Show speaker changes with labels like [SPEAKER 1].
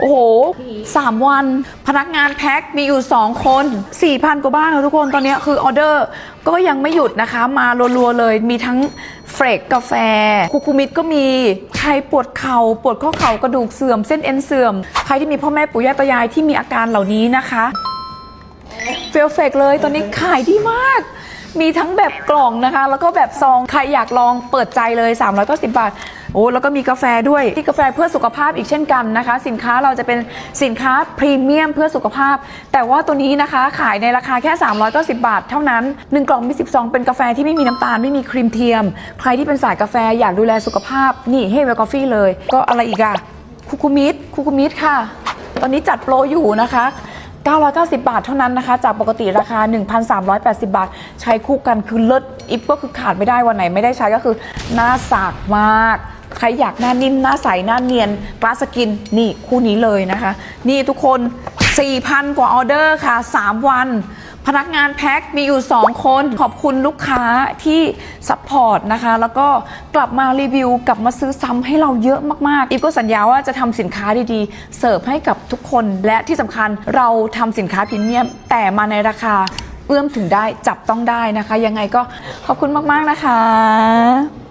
[SPEAKER 1] โอ้โห 3 วัน พนักงานแพ็คมีอยู่ 2 คน 4,000 กว่าบ้านแล้วทุกคนตอนนี้คือออเดอร์ก็ยังไม่หยุดนะคะ มารัวๆเลย มีทั้งเฟรกกาแฟคุกุมิตก็มี ใครปวดเขา่า ปวดข้อเข่ากระดูกเสื่อม เส้นเอ็นเสื่อม ใครที่มีพ่อแม่ปู่ย่าตายายที่มีอาการเหล่านี้นะคะเฟลเฟกเลยตอนนี้ขายดีมากมีทั้งแบบกล่องนะคะ แล้วก็แบบซอง ใครอยากลองเปิดใจเลย 390 บาท โอ้แล้วก็มีกาแฟด้วยที่กาแฟเพื่อสุขภาพอีกเช่นกันนะคะ สินค้าเราจะเป็นสินค้าพรีเมียมเพื่อสุขภาพ แต่ว่าตัวนี้นะคะขายในราคาแค่ 390 บาท เท่านั้น 1 กล่องมี10ซองเป็นกาแฟที่ไม่มีน้ำตาลไม่มีครีมเทียม ใครที่เป็นสายกาแฟอยากดูแลสุขภาพนี่เฮเวลกาแฟเลย ก็อะไรอีกอะคุกุมิตคุกุมิตค่ะ ตอนนี้จัดโปรอยู่นะคะ990 บาทเท่านั้นนะคะ จากปกติราคา 1,380 บาท ใช้คู่กันคือเลิศอิฟก็คือขาดไม่ได้วันไหนไม่ได้ใช้ก็คือหน้าสากมาก ใครอยากหน้านิ่มหน้าใสหน้าเนียนกลาสกินนี่คู่นี้เลยนะคะ นี่ทุกคน 4,000 กว่าออเดอร์ค่ะ 3 วัน พนักงานแพ็คมีอยู่ 2 คนขอบคุณลูกค้าที่ซัพพอร์ตนะคะ แล้วก็กลับมารีวิว กลับมาซื้อซ้ำให้เราเยอะมาก ๆ อีฟก็สัญญาว่าจะทำสินค้าดีๆ เสิร์ฟให้กับทุกคนและที่สำคัญเราทำสินค้าพรีเมียม แต่มาในราคาเอื้อมถึงได้จับต้องได้นะคะ ยังไงก็ขอบคุณมาก ๆ นะคะ